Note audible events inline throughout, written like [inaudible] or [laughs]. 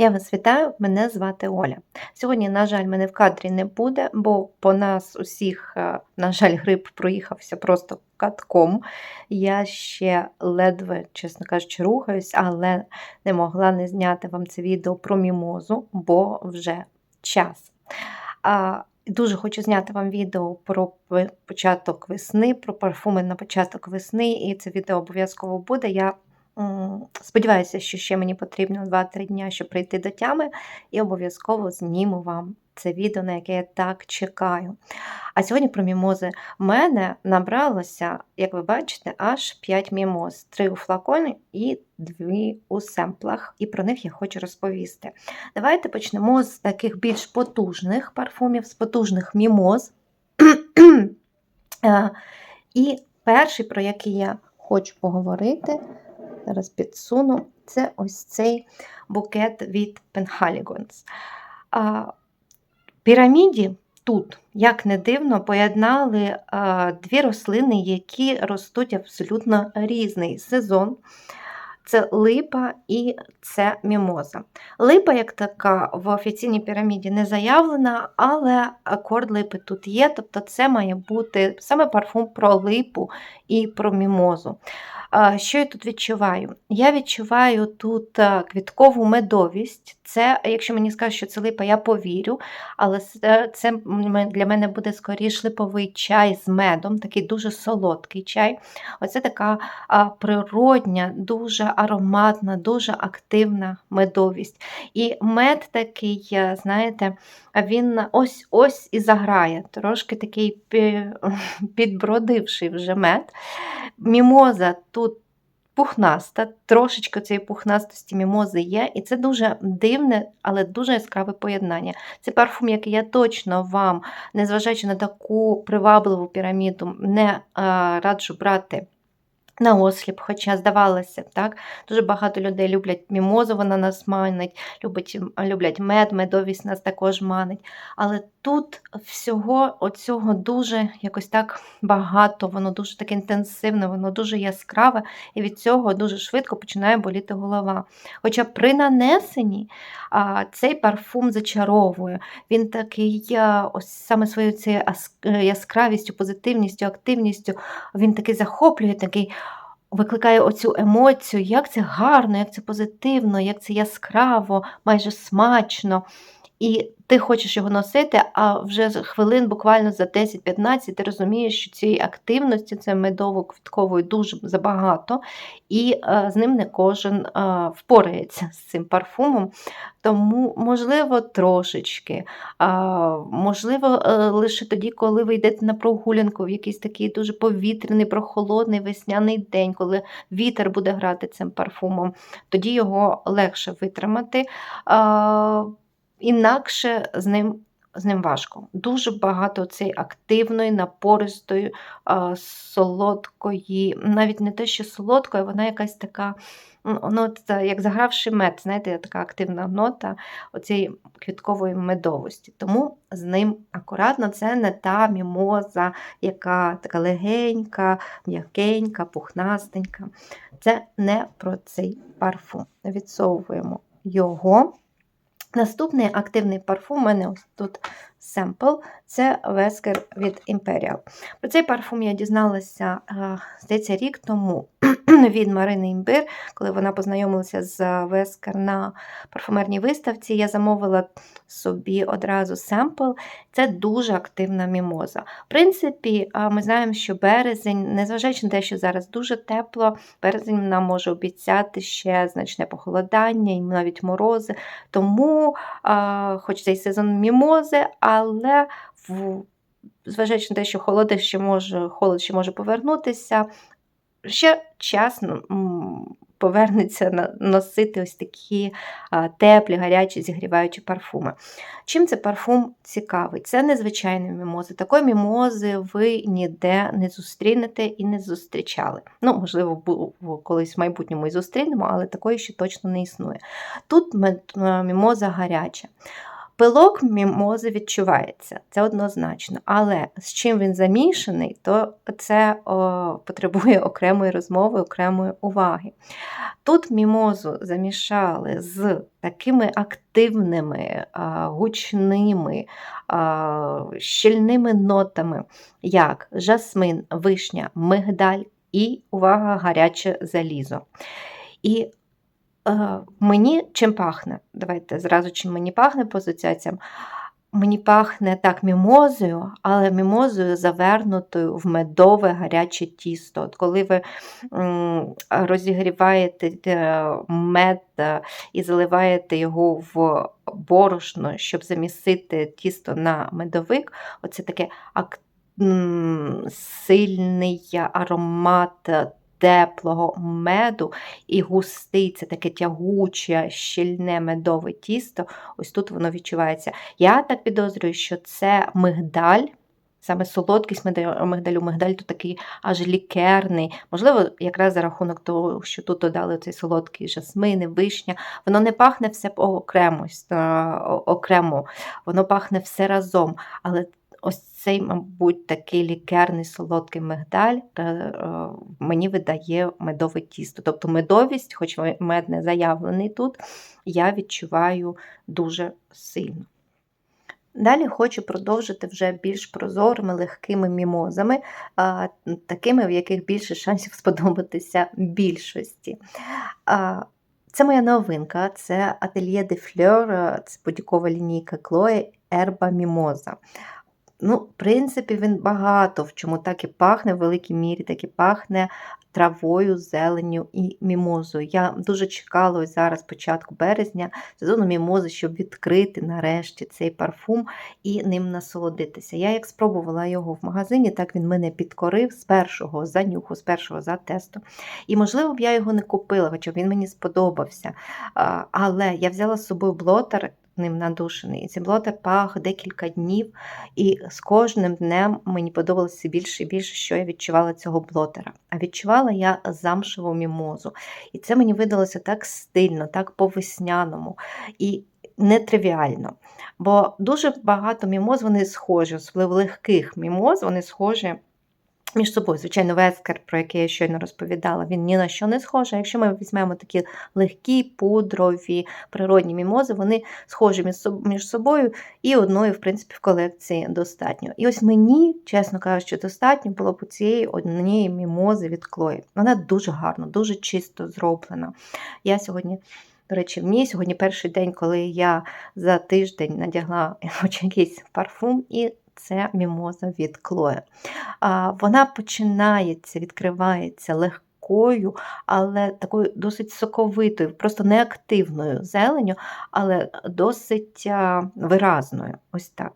Я вас вітаю, мене звати Оля. Сьогодні, на жаль, мене в кадрі не буде, бо по нас усіх, е, на жаль, грип проїхався просто катком. Я ще ледве, чесно кажучи, рухаюсь, але не могла не зняти вам це відео про мімозу, бо вже час. А, Дуже хочу зняти вам відео про початок весни, про парфуми на початок весни, і це відео обов'язково буде. Я Сподіваюся, що ще мені потрібно 2-3 дні, щоб прийти до тями, і обов'язково зніму вам це відео, на яке я так чекаю. А сьогодні про мімози У мене набралося, як ви бачите, аж 5 мімоз, 3 у флаконі і 2 у семплах, і про них я хочу розповісти. Давайте почнемо з таких більш потужних парфумів, з потужних мімоз. [clears throat] Е, і перший, про який я хочу поговорити, зараз підсуну, це ось цей букет від Penhaligons. Піраміді тут, як не дивно, поєднали дві рослини, які ростуть абсолютно різний сезон. Це липа і це мімоза. Липа, як така, в офіційній піраміді не заявлена, але акорд липи тут є, тобто це має бути саме парфум про липу і про мімозу. Що я тут відчуваю? Я відчуваю тут е, квіткову медовість. Це, якщо мені скажуть, що це липа, я повірю, але це для мене буде скоріш липовий чай з медом, такий дуже солодкий чай. Оце така природня, дуже ароматна, дуже активна медовість. І мед такий, е, знаєте, він ось-ось і заграє, трошки такий [laughs] підбродивший вже мед. Мімоза тут пухнаста, трошечки цієї пухнастості мімози є, і це дуже дивне, але дуже яскраве поєднання. Це парфум, який я точно вам, незважаючи на таку привабливу піраміду, не раджу брати. На осліп, хоча здавалося, так, дуже багато людей люблять мімозу, вона нас манить, любить, люблять мед, медовість нас також манить. Але тут всього оцього дуже якось так багато, воно дуже таке інтенсивне, воно дуже яскраве, і від цього дуже швидко починає боліти голова. Хоча при нанесенні а, цей парфум зачаровує, він такий, ось саме своєю цією яскравістю, позитивністю, активністю, він такий захоплює, такий викликає оцю емоцію, як це гарно, як це позитивно, як це яскраво, майже смачно. І ти хочеш його носити, а вже хвилин буквально за 10-15 ти розумієш, що цієї активності, це медово-квіткової дуже забагато, і е, з ним не кожен е, впорається з цим парфумом. Тому, можливо, трошечки. Можливо, е, лише тоді, коли ви йдете на прогулянку в якийсь такий дуже повітряний, прохолодний весняний день, коли вітер буде грати цим парфумом, тоді його легше витримати інакше з ним з ним важко. Дуже багато цієї активної, напористої, солодкої, навіть не те, що солодкої, вона якась така, ну, як загравши мед, знаєте, така активна нота оцієї квіткової медовості. Тому з ним акуратно це не та мімоза, яка така легенька, м'якенька, пухнастенька. Це не про цей парфум. Відсовуємо його. Наступний активний парфум у мене ось тут семпл це Вескер від Imperial. Про цей парфум я дізналася, е, здається, рік тому [clears throat] від Марини Імбир, коли вона познайомилася з Вескер на парфумерній виставці. Я замовила собі одразу семпл. Це дуже активна мімоза. В принципі, е, ми знаємо, що березень, незважаючи на те, що зараз дуже тепло, березень нам може обіцяти ще значне похолодання і навіть морози. Тому, е, хоч цей сезон мімози, але зважаючи на те, що холод ще може холод ще може повернутися, ще час повернеться носити ось такі теплі, гарячі, зігріваючі парфуми. Чим це парфум цікавий? Це незвичайні мімози. Такої мімози ви ніде не зустрінете і не зустрічали. Ну, можливо, колись в майбутньому і зустрінемо, але такої ще точно не існує. Тут мімоза гаряча. Пилок мімози відчувається, це однозначно. Але з чим він замішаний, то це о, потребує [laughs] окремої розмови, окремої уваги. Тут мімозу замішали з такими активними, гучними, щільними нотами, як жасмин, вишня, мигдаль і увага, гаряче залізо. І мені чим пахне? Давайте зразу чим мені пахне по асоціаціям. Мені пахне так мімозою, але мімозою завернутою в медове гаряче тісто. От Коли ви розігріваєте е, мед е, і заливаєте його в борошно, щоб замісити тісто на медовик, оце таке сильний аромат теплого меду і густий, це таке тягуче, щільне медове тісто. Ось тут воно відчувається. Я так підозрюю, що це мигдаль. Саме солодкість мигдалю, мигдаль тут такий аж лікерний. Можливо, якраз за рахунок того, що тут додали цей солодкий жасмини, вишня. Воно не пахне все окремо, окремо, воно пахне все разом. Але ось цей, мабуть, такий лікерний солодкий мигдаль е, мені видає медове тісто. Тобто медовість, хоч мед не заявлений тут, я відчуваю дуже сильно. Далі хочу продовжити вже більш прозорими, легкими мімозами, такими, в яких більше шансів сподобатися більшості. Це моя новинка, це Atelier de Fleur, це будь-якова лінійка Chloe Erba Mimosa. Ну, в принципі, він багато в чому так і пахне, в великій мірі так і пахне травою, зеленню і мімозою. Я дуже чекала ось зараз, початку березня, сезону мімози, щоб відкрити нарешті цей парфум і ним насолодитися. Я як спробувала його в магазині, так він мене підкорив з першого занюху, з першого за тесту. І, можливо, б я його не купила, хоча він мені сподобався. Але я взяла з собою блотер ним надушений. І цей блотер пах декілька днів, і з кожним днем мені подобалося більше і більше, що я відчувала цього блотера. А відчувала я замшеву мімозу. І це мені видалося так стильно, так по-весняному і нетривіально. Бо дуже багато мімоз вони схожі, особливо легких мімоз, вони схожі між собою, звичайно, вескер, про який я щойно розповідала, він ні на що не схожий. Якщо ми візьмемо такі легкі, пудрові, природні мімози, вони схожі між собою і одної, в принципі, в колекції достатньо. І ось мені, чесно кажучи, достатньо було б цієї однієї мімози від Клої. Вона дуже гарна, дуже чисто зроблена. Я сьогодні. До речі, в ній сьогодні перший день, коли я за тиждень надягла [laughs] якийсь парфум, і це мімоза від Клоя. Вона починається, відкривається легкою, але такою досить соковитою, просто неактивною зеленю, але досить виразною. Ось так.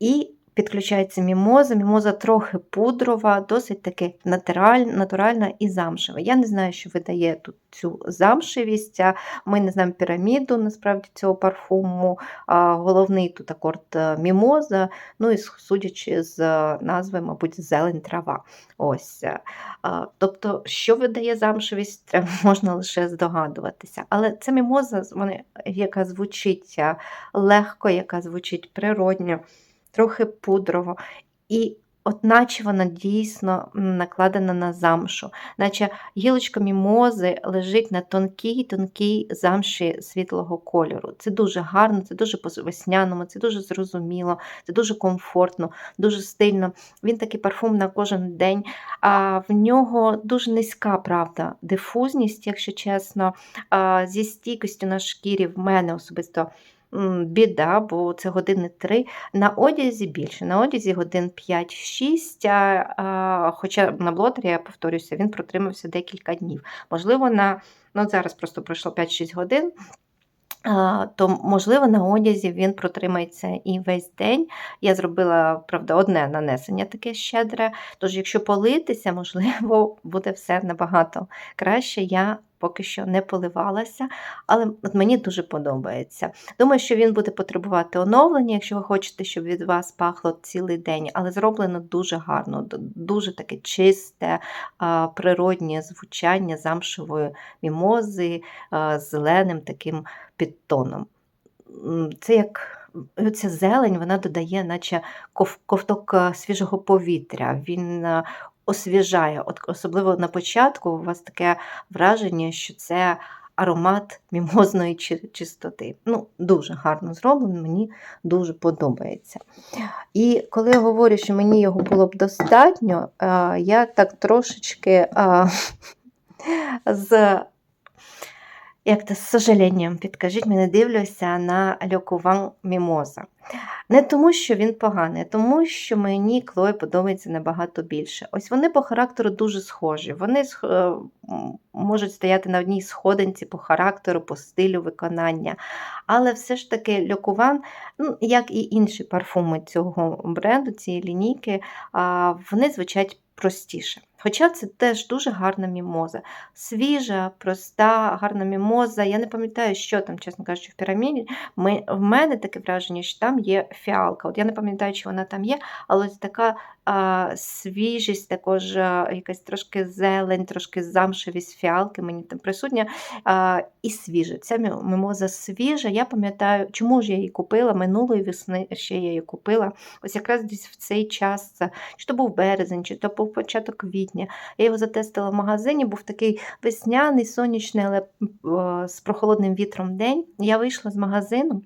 І підключається мімоза. Мімоза трохи пудрова, досить таки натуральна і замшева. Я не знаю, що видає тут цю замшевість. Ми не знаємо піраміду насправді цього парфуму. Головний тут акорд е, мімоза, ну і судячи з назви, мабуть, зелень трава. Ось. Е, тобто, що видає замшевість, [laughs] можна лише здогадуватися. Але це мімоза, яка звучить е, легко, яка звучить природньо трохи пудрово. І от наче вона дійсно накладена на замшу, наче гілочка мімози лежить на тонкій тонкій замші світлого кольору. Це дуже гарно, це дуже по-весняному, це дуже зрозуміло, це дуже комфортно, дуже стильно. Він такий парфум на кожен день, а в нього дуже низька правда, дифузність, якщо чесно, зі стійкістю на шкірі в мене особисто біда, бо це години 3. На одязі більше, на одязі годин 5-6, хоча на блотері, я повторюся, він протримався декілька днів. Можливо, на ну зараз просто пройшло 5-6 годин. То, можливо, на одязі він протримається і весь день. Я зробила, правда, одне нанесення таке щедре. Тож, якщо политися, можливо, [laughs] буде все набагато краще. Я поки що не поливалася, але от мені дуже подобається. Думаю, що він буде потребувати оновлення, якщо ви хочете, щоб від вас пахло цілий день, але зроблено дуже гарно, дуже таке чисте, природнє звучання замшевої мімози зеленим таким підтоном. Це як Ця зелень вона додає, наче ковток, свіжого повітря. Він, освіжає. От особливо на початку у вас таке враження, що це аромат мімозної чистоти. Ну, дуже гарно зроблено, мені дуже подобається. І коли я говорю, що мені його було б достатньо, е, я так трошечки е, [laughs] з як то з сожаленням, підкажіть мені, дивлюся на Льокуван Мімоза. Не тому, що він поганий, а тому, що мені Клої подобається набагато більше. Ось вони по характеру дуже схожі. Вони е, можуть стояти на одній сходинці по характеру, по стилю виконання. Але все ж таки Льокуван, ну, як і інші парфуми цього бренду, цієї лінійки, вони звучать простіше. Хоча це теж дуже гарна мімоза. Свіжа, проста, гарна мімоза. Я не пам'ятаю, що там, чесно кажучи, в піраміді. Ми, в мене таке враження, що там є фіалка. От я не пам'ятаю, чи вона там є, але така а, свіжість, також а, якась трошки зелень, трошки замшевість фіалки мені там присутня. А, і свіжа. Ця мі- мімоза свіжа. Я пам'ятаю, чому ж я її купила минулої весни ще я її купила. Ось якраз десь в цей час, чи то був березень, чи то був початок квітня. Я його затестила в магазині, був такий весняний, сонячний, але з прохолодним вітром день. Я вийшла з магазину.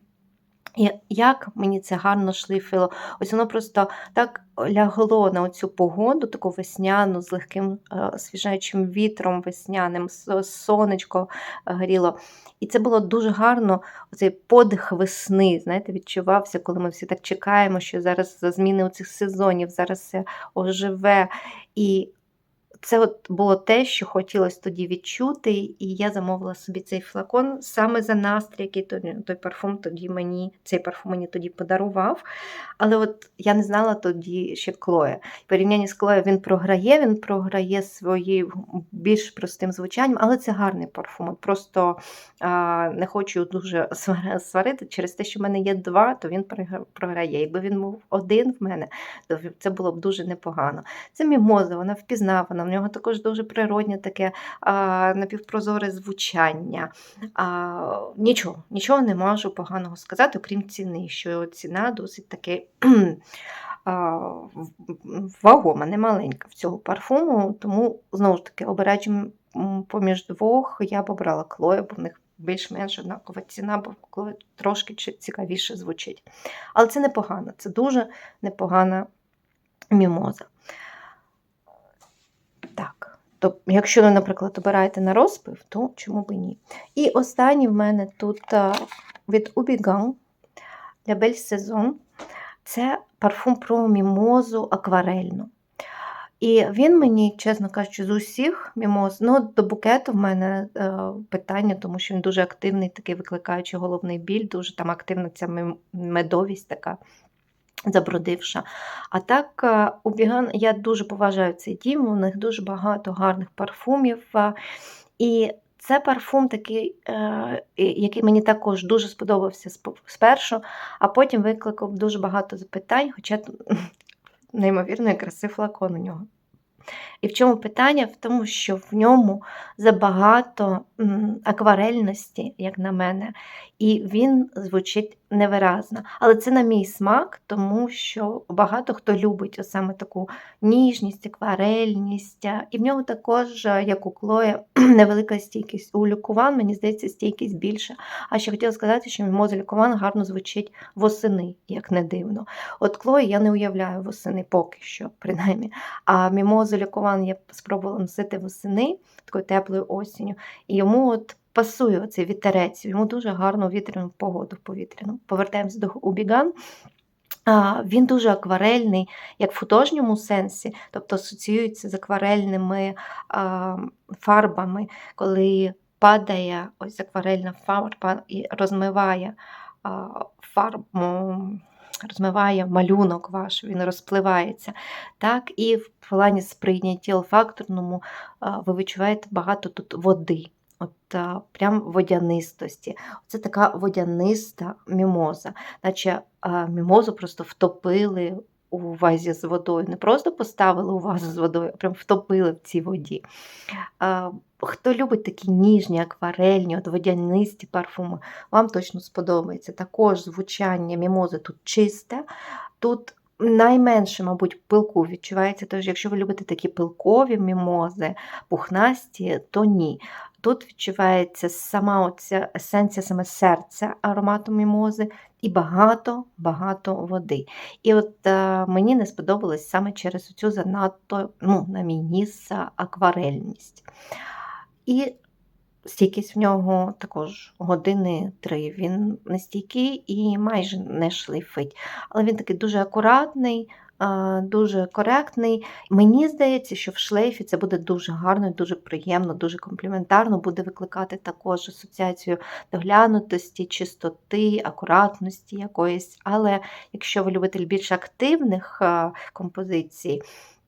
І як мені це гарно шліфило. Ось воно просто так лягло на оцю погоду, таку весняну, з легким е, свіжаючим вітром весняним, сонечко горіло. І це було дуже гарно, оцей подих весни, знаєте, відчувався, коли ми всі так чекаємо, що зараз за зміни цих сезонів, зараз все оживе. І це от було те, що хотілося тоді відчути, і я замовила собі цей флакон саме за настрій, який той, той парфум тоді мені, цей парфум мені тоді подарував. Але от я не знала тоді ще Клоя. В порівнянні з Клоя він програє, він програє своїм більш простим звучанням, але це гарний парфум. От Просто а, не хочу дуже сварити через те, що в мене є два, то він програє. Якби він був один в мене, то це було б дуже непогано. Це мімоза, вона впізнавана, нього також дуже природне таке а, напівпрозоре звучання. А, нічого, нічого не можу поганого сказати, окрім ціни, що ціна досить таки [clears throat] вагома, не маленька в цього парфуму, тому знову ж таки, обираючи поміж двох, я б обрала Клою, бо в них більш-менш однакова ціна, бо Клоя трошки цікавіше звучить. Але це непогано, це дуже непогана мімоза. То якщо ви, наприклад, обираєте на розпив, то чому б і ні? І останній в мене тут а, від Убіган для Бель Сезон. Це парфум про мімозу акварельну. І він мені, чесно кажучи, з усіх мімоз, ну до букету в мене е, питання, тому що він дуже активний, такий викликаючи головний біль, дуже там активна ця медовість така забродивша. А так, е, у Біган я дуже поважаю цей дім, у них дуже багато гарних парфумів. е, І це парфум такий, е, який мені також дуже сподобався спершу, а потім викликав дуже багато запитань, хоча [laughs] неймовірно красив флакон у нього. І в чому питання? В тому, що в ньому забагато акварельності, як на мене, і він звучить невиразно. Але це на мій смак, тому що багато хто любить саме таку ніжність, акварельність. І в нього також, як у Клоя, [clears throat] невелика стійкість. У Люкуван, мені здається, стійкість більше. А ще хотіла сказати, що мімоза Люкуван гарно звучить восени, як не дивно. От Клої я не уявляю восени поки що, принаймні. А мімозу Люкуван я спробувала носити восени, такою теплою осінню, і йому от пасує оцей вітерець, йому дуже гарно вітряну погоду в повітряну. Повертаємось до Убіган. Він дуже акварельний, як в художньому сенсі, тобто асоціюється з акварельними фарбами, коли падає ось акварельна фарба і розмиває фарбу, розмиває малюнок ваш, він розпливається. Так, і в плані сприйнятті олфакторному а, ви відчуваєте багато тут води. От а, прям водянистості. Це така водяниста мімоза, наче а, мімозу просто втопили у вазі з водою. Не просто поставили у вазу з водою, а прям втопили в цій воді. А, Хто любить такі ніжні, акварельні, от водянисті парфуми, вам точно сподобається. Також звучання мімози тут чисте, тут найменше, мабуть, пилку відчувається. Тож, якщо ви любите такі пилкові мімози, пухнасті, то ні. Тут відчувається сама оця есенція, саме серця аромату мімози і багато-багато води. І от е, мені не сподобалось саме через цю занадто, ну, на мій ніс, акварельність. І стійкість в нього також години три. Він не стійкий і майже не шлейфить. Але він такий дуже акуратний, дуже коректний. Мені здається, що в шлейфі це буде дуже гарно, дуже приємно, дуже компліментарно, буде викликати також асоціацію доглянутості, чистоти, акуратності якоїсь. Але якщо ви любитель більш активних композицій,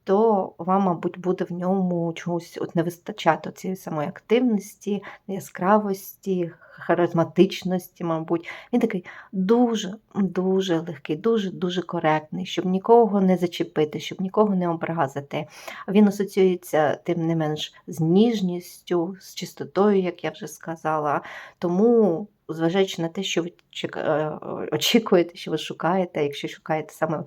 то вам, мабуть, буде в ньому чогось от не вистачати цієї самої активності, яскравості, харизматичності, мабуть. Він такий дуже-дуже легкий, дуже-дуже коректний, щоб нікого не зачепити, щоб нікого не образити. Він асоціюється, тим не менш, з ніжністю, з чистотою, як я вже сказала. Тому. Зважаючи на те, що ви е, очікуєте, що ви шукаєте, якщо шукаєте саме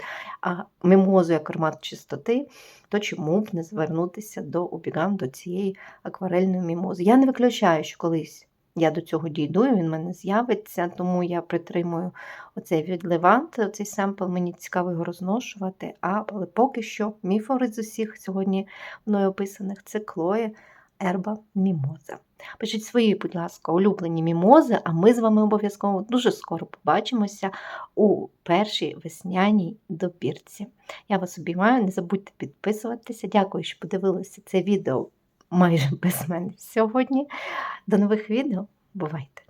мимозу як аромат чистоти, то чому б не звернутися до убіган, до цієї акварельної мімози. Я не виключаю, що колись я до цього дійду, і він в мене з'явиться, тому я притримую оцей відливант, оцей семпл, мені цікаво його розношувати. Але поки що мій фаворит з усіх сьогодні мною описаних це Клоє Ерба Мімоза. Пишіть свої, будь ласка, улюблені мімози, а ми з вами обов'язково дуже скоро побачимося у першій весняній добірці. Я вас обіймаю, не забудьте підписуватися. Дякую, що подивилися це відео майже [laughs] без мене сьогодні. До нових відео. Бувайте!